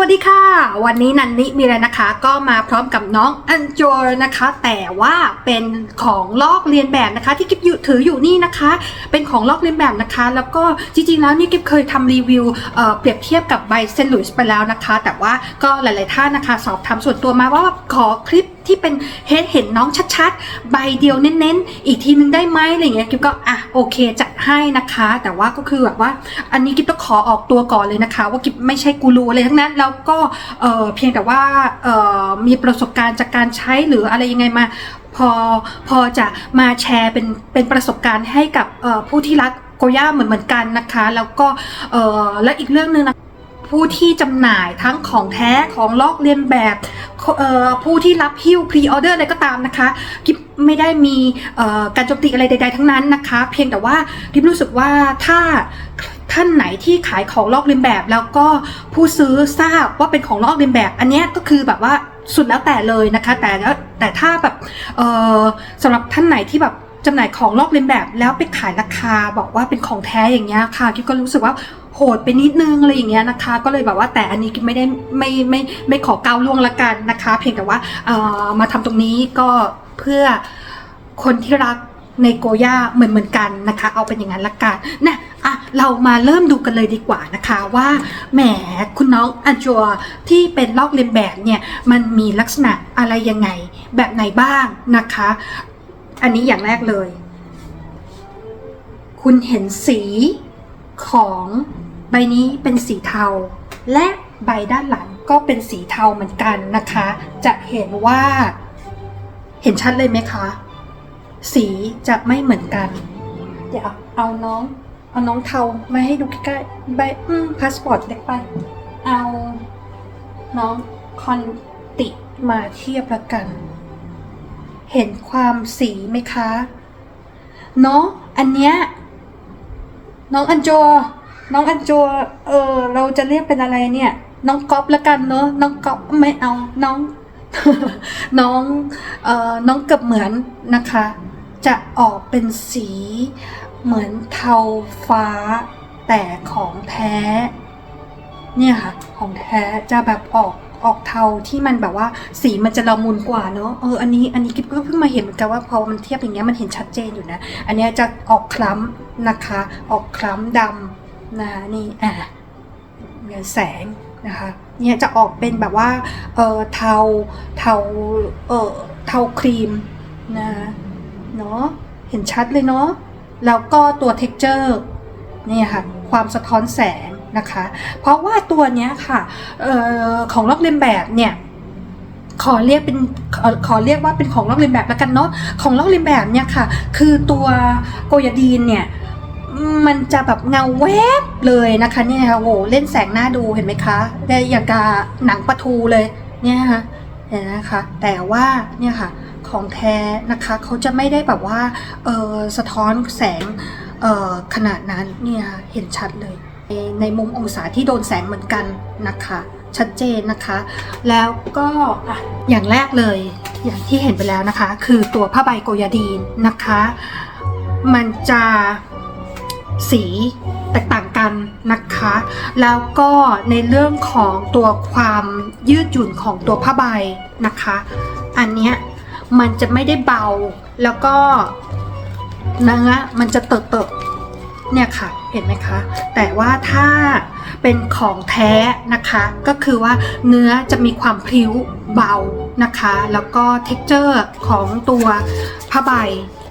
วัสดีค่ะ วันนี้นันนิมีอะไรนะคะ ก็มาพร้อมกับน้องอันโจนะคะ แต่ว่าเป็นของลอกเลียนแบบนะคะ ที่กิ๊บอยู่ถืออยู่นี่นะคะ เป็นของลอกเลียนแบบนะคะ แล้วก็จริงๆแล้วนี่กิ๊บเคยทำรีวิวเเปรียบเทียบกับใบเซนต์หลุยส์ไปแล้วนะคะ แต่ว่าก็หลายๆท่านนะคะ สอบถามส่วนตัวมาว่าขอคลิป ที่เป็นเห็นเห็นน้องชัดๆ ใบเดียวเน้นๆ อีกทีนึงได้ไหมอะไรเงี้ยกิ๊บก็อะโอเคจัดให้นะคะ แต่ว่าก็คือแบบว่า อันนี้กิ๊บต้องขอออกตัวก่อนเลยนะคะ ว่ากิ๊บไม่ใช่กูรูอะไรทั้งนั้น แล้วก็เออเพียงแต่ว่าเออมีประสบการณ์จากการใช้หรืออะไรยังไงมา พอพอจะมาแชร์เป็นเป็นประสบการณ์ให้กับผู้ที่รักโกย่าเหมือนเหมือนกันนะคะ แล้วก็และอีกเรื่องหนึ่งนะ ผู้ที่จำหน่ายทั้งของแท้ของลอกเลียนแบบผู้ที่รับฮิ้วพรีออเดอร์อะไรก็ตามนะคะกิ๊บไม่ได้มีการโจมตีอะไรใด ๆ ทั้งนั้นนะคะ เพียงแต่ว่ากิ๊บรู้สึกว่าถ้าท่านไหนที่ขายของลอกเลียนแบบ แล้วก็ผู้ซื้อทราบว่าเป็นของลอกเลียนแบบ อันนี้ก็คือแบบว่าสุดแล้วแต่เลยนะคะ แต่แล้วแต่ถ้าแบบสำหรับท่านไหนที่แบบจำหน่ายของลอกเลียนแบบ แล้วไปขายราคาบอกว่าเป็นของแท้อย่างเงี้ยค่ะกิ๊บก็รู้สึกว่า โหดไปนิดนึงอะไรอย่างเงี้ยนะคะ ก็เลยแบบว่าแต่อันนี้ไม่ได้ไม่ไม่ไม่ขอก้าวล่วงละกันนะคะ เพียงแต่ว่าเอ่อมาทำตรงนี้ก็เพื่อคนที่รักในโกย่าเหมือนเหมือนกันนะคะ เอาเป็นอย่างนั้นละกันนะอะเรามาเริ่มดูกันเลยดีกว่านะคะว่าแหมคุณน้องอันจัวที่เป็นลอกเลียนแบบเนี่ยมันมีลักษณะอะไรยังไงแบบไหนบ้างนะคะ อันนี้อย่างแรกเลย คุณเห็นสีของ ใบนี้เป็นสีเทา และใบด้านหลังก็เป็นสีเทาเหมือนกันนะคะ จะเห็นว่า เห็นชัดเลยไหมคะ สีจะไม่เหมือนกัน เดี๋ยวเอาน้อง เอาน้องเทามาให้ดูใกล้ๆใบอืมพาสปอร์ตเล็กไป เอาน้องคอนติมาเทียบละกัน เห็นความสีไหมคะ เนาะอันเนี้ยน้องอันโจ น้องอันโจเออ เราจะเรียกเป็นอะไรเนี่ย น้องก๊อฟละกันเนอะน้องก๊อฟไม่เอา น้อง น้องเอ่อน้องเกือบเหมือนนะคะ จะออกเป็นสีเหมือนเทาฟ้า แต่ของแท้ เนี่ยค่ะ ของแท้จะแบบออกออกเทาที่มันแบบว่าสีมันจะละมุนกว่าเนอะเอออันนี้อันนี้กิ๊บก็เพิ่งมาเห็นเหมือนกันว่าพอมันเทียบอย่างเงี้ยมันเห็นชัดเจนอยู่นะ อันเนี้ยจะออกคล้ำนะคะ ออกคล้ำดำ นะคะนี่อะเนี่ยแสงนะคะเนี่ยจะออกเป็นแบบว่าเออเทาเทาเออเทาครีมนะเนาะเห็นชัดเลยเนาะแล้วก็ตัว texture เนี่ยค่ะความสะท้อนแสงนะคะ เพราะว่าตัวเนี้ยค่ะเออของลอกเลียนแบบเนี่ยขอเรียกเป็นขอขอเรียกว่าเป็นของลอกเลียนแบบแล้วกันเนาะของลอกเลียนแบบเนี่ยค่ะ คือตัวโกยาดีนเนี่ย มันจะแบบเงาแวบเลยนะคะเนี่ยค่ะโอ้เล่นแสงหน้าดูเห็นไหมคะได้อย่างกับหนังปลาทูเลยเนี่ยค่ะเห็นนะคะ แต่ว่าเนี่ยค่ะของแท้นะคะเขาจะไม่ได้แบบว่าเออสะท้อนแสงเออขนาดนั้นเนี่ยค่ะเห็นชัดเลยในในมุมองศาที่โดนแสงเหมือนกันนะคะชัดเจนนะคะ แล้วก็อะอย่างแรกเลยอย่างที่เห็นไปแล้วนะคะ คือตัวผ้าใบโกยาดีนนะคะ มันจะ สีแตกต่างกันนะคะ แล้วก็ในเรื่องของตัวความยืดหยุ่นของตัวผ้าใบนะคะ อันเนี้ยมันจะไม่ได้เบาแล้วก็เนื้อมันจะเติบเติเนี่ยค่ะเห็นไหมคะ แต่ว่าถ้าเป็นของแท้นะคะ ก็คือว่าเนื้อจะมีความพริ้วเบานะคะ แล้วก็ t e x t อร์ของตัวผ้าใบ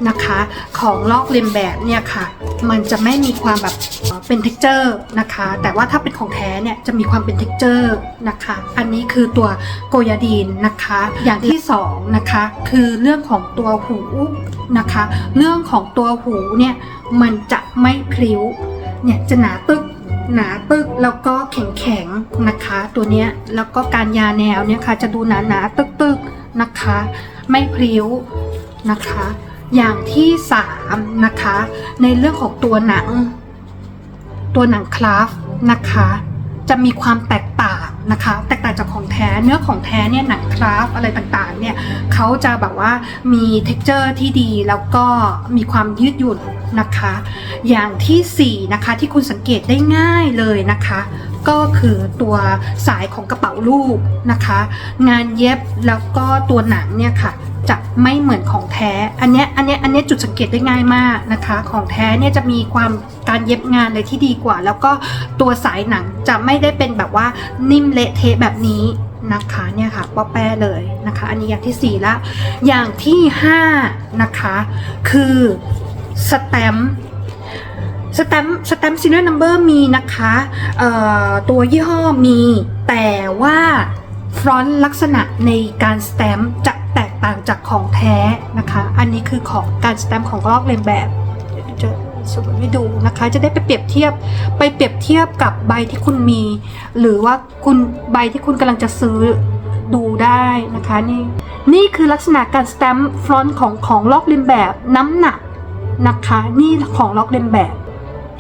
นะคะของลอกเลียนแบบเนี่ยค่ะ มันจะไม่มีความแบบเอ่อเป็น t e x t อร์นะคะ แต่ว่าถ้าเป็นของแท้เนี่ยจะมีความเป็น t e x t อร์นะคะ อันนี้คือตัวโกยาดีนนะคะ อย่างที่สองนะคะคือเรื่องของตัวหูนะคะ เรื่องของตัวหูเนี่ยมันจะไม่พลิ้ว เนี่ยจะหนาตึกหนาตึกแล้วก็แข็งแข็งนะคะ ตัวเนี้ยแล้วก็การยาแนวเนี่ยค่ะจะดูหนาหนาตึกตึกนะคะ ไม่พลิ้วนะคะ อย่างที่สามนะคะ ในเรื่องของตัวหนัง ตัวหนังคราฟนะคะ จะมีความแตกต่าง นะคะแตกต่างจากของแท้เนื้อของแท้เนี่ยหนังคราฟอะไรต่างๆเนี่ยเขาจะแบบว่ามี t e x t อร์ที่ดีแล้วก็มีความยืดหยุ่นนะคะ อย่างที่สี่นะคะที่คุณสังเกตได้ง่ายเลยนะคะ ก็คือตัวสายของกระเป๋าลูกนะคะ งานเย็บแล้วก็ตัวหนังเนี่ยค่ะ จะไม่เหมือนของแท้ อันเนี้ยอันเนี้ยอันเนี้ยจุดสังเกตได้ง่ายมากนะคะ ของแท้เนี่ยจะมีความการเย็บงานอะไรที่ดีกว่า แล้วก็ตัวสายหนังจะไม่ได้เป็นแบบว่านิ่มเละเทะแบบนี้นะคะเนี่ยค่ะป้อแป้เลยนะคะ อันนี้อย่างที่สี่ละ อย่างที่ห้านะคะ คือสแตมป์สแตมป์สแตมป์ซีเรียลนัมเบอร์มีนะคะตัวยี่ห้อมีแต่ว่าฟรอนต์ลักษณะในการสแตมป์จะ ต่างจากของแท้นะคะ อันนี้คือของการสแตมป์ของลอกเลียนแบบจะสรุปให้ดูนะคะ จะได้ไปเปรียบเทียบไปเปรียบเทียบกับใบที่คุณมี หรือว่าคุณใบที่คุณกำลังจะซื้อดูได้นะคะนี่นี่คือลักษณะการสแตมป์ฟรอนต์ของของลอกเลียนแบบน้ำหนักนะคะ นี่ของลอกเลียนแบบ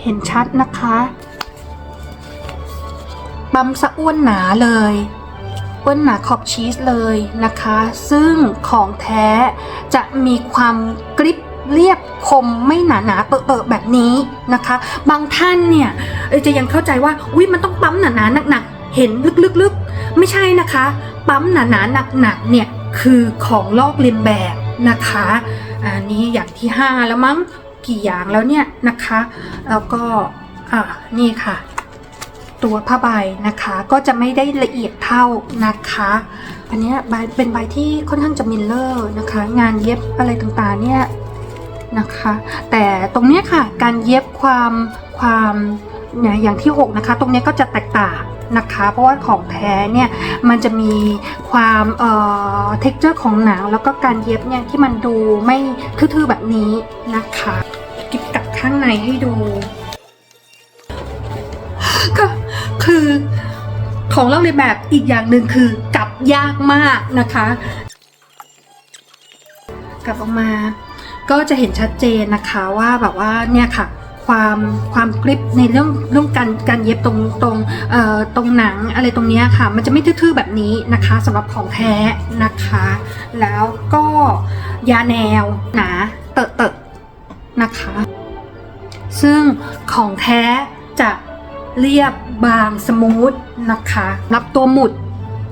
เห็นชัดนะคะ ปั๊มสะอ้วนหนาเลย อ้วนหนาขอบชีสเลยนะคะ ซึ่งของแท้จะมีความกริบเรียบคมไม่หนาหนาๆเปอะๆแบบนี้นะคะ บางท่านเนี่ยจะยังเข้าใจว่าอุ้ยมันต้องปั๊มหนาหนาๆหนักๆเห็นลึกๆ ไม่ใช่นะคะ ปั๊มหนาหนาๆหนักๆเนี่ยคือของลอกเลียนแบบนะคะอันนี้อย่างที่ 5 แล้วมั้งกี่อย่างแล้วเนี่ยนะคะ แล้วก็อ่านี่ค่ะ ตัวผ้าใบนะคะ ก็จะไม่ได้ละเอียดเท่านะคะอันนี้ใบเป็นใบที่ค่อนข้างจะมิลเลอร์นะคะ งานเย็บอะไรต่างๆเนี่ยนะคะ แต่ตรงนี้ค่ะการเย็บความความเนี่ยอย่างที่ 6 นะคะ ตรงนี้ก็จะแตกต่างนะคะ เพราะว่าของแท้เนี่ยมันจะมีความเอ่อ texture ของหนัง แล้วก็การเย็บเนี่ยที่มันดูไม่ทื่อๆแบบนี้นะคะ กิบกับข้างในให้ดู คือของเล่าในแบบอีกอย่างหนึ่งคือกลับยากมากนะคะ กลับออกมา ก็จะเห็นชัดเจนนะคะว่าแบบว่าเนี่ยค่ะความความกริปในเรื่องเรื่องการการเย็บตรงตรงเอ่อตรงหนังอะไรตรงเนี้ยค่ะ มันจะไม่ทื่อๆแบบนี้นะคะสำหรับของแท้นะคะ แล้วก็ยาแนวหนาเตอะเตอะนะคะ ซึ่งของแท้จะ เรียบบางสมูทนะคะรับตัวหมุด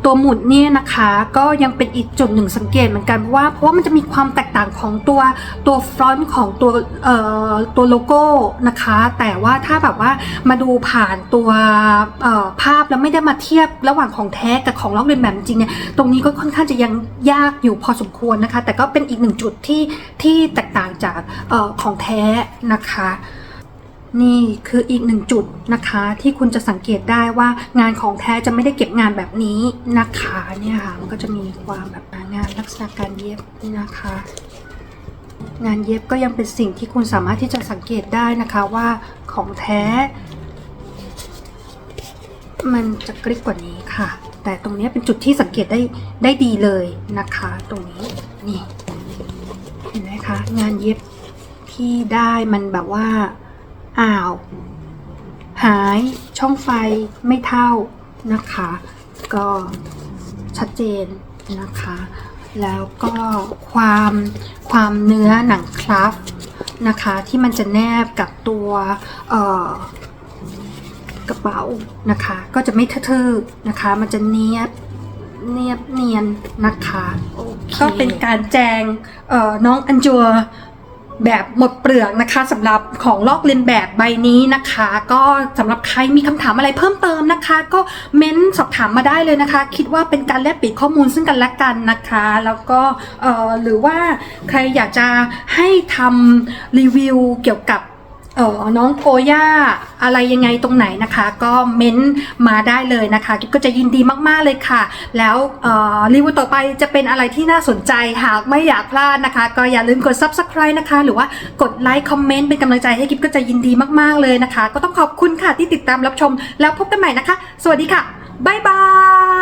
ตัวหมุดเนี่ยนะคะก็ยังเป็นอีกจุดหนึ่งสังเกตเหมือนกันเพราะว่าเพราะว่ามันจะมีความแตกต่างของตัวตัวฟรอนต์ของตัวเอ่อตัวโลโก้นะคะ แต่ว่าถ้าแบบว่ามาดูผ่านตัวเอ่อภาพแล้วไม่ได้มาเทียบระหว่างของแท้กับของลอกเลียนแบบจริงเนี่ยตรงนี้ก็ค่อนข้างจะยังยากอยู่พอสมควรนะคะ แต่ก็เป็นอีกหนึ่งจุดที่ที่แตกต่างจากเอ่อของแท้นะคะ นี่คืออีกหนึ่งจุดนะคะ ที่คุณจะสังเกตได้ว่างานของแท้จะไม่ได้เก็บงานแบบนี้นะคะเนี่ยค่ะมันก็จะมีความแบบงานลักษณะการเย็บนี่นะคะ งานเย็บก็ยังเป็นสิ่งที่คุณสามารถที่จะสังเกตได้นะคะว่าของแท้ มันจะกริบกว่านี้ค่ะ แต่ตรงนี้เป็นจุดที่สังเกตได้ได้ดีเลยนะคะ ตรงนี้นี่เห็นไหมคะงานเย็บที่ได้มันแบบว่า อ้าว หายช่องไฟไม่เท่านะคะ ก็ชัดเจนนะคะ แล้วก็ความความเนื้อหนังคลัฟนะคะที่มันจะแนบกับตัวเอ่อกระเป๋านะคะ ก็จะไม่ทื่อๆนะคะ มันจะเนียบเนียบเนียนนะคะโอเคก็เป็นการแจงเอ่อน้องอันจัว แบบหมดเปลือกนะคะสำหรับของลอกเลียนแบบใบนี้นะคะ ก็สำหรับใครมีคำถามอะไรเพิ่มเติมนะคะ ก็เม้นสอบถามมาได้เลยนะคะ คิดว่าเป็นการแลกเปลี่ยนข้อมูลซึ่งกันและกันนะคะ แล้วก็เอ่อหรือว่าใครอยากจะให้ทำรีวิวเกี่ยวกับ เออน้องโกย่าอะไรยังไงตรงไหนนะคะ ก็เม้นต์มาได้เลยนะคะกิ๊บก็จะยินดีมากๆเลยค่ะ แล้วเอ่อรีวิวต่อไปจะเป็นอะไรที่น่าสนใจหากไม่อยากพลาดนะคะ ก็อย่าลืมกด subscribe นะคะ หรือว่ากดไลค์คอมเมนต์เป็นกำลังใจให้กิ๊บก็จะยินดีมากๆเลยนะคะ ก็ต้องขอบคุณค่ะที่ติดตามรับชม แล้วพบกันใหม่นะคะ สวัสดีค่ะบ๊ายบาย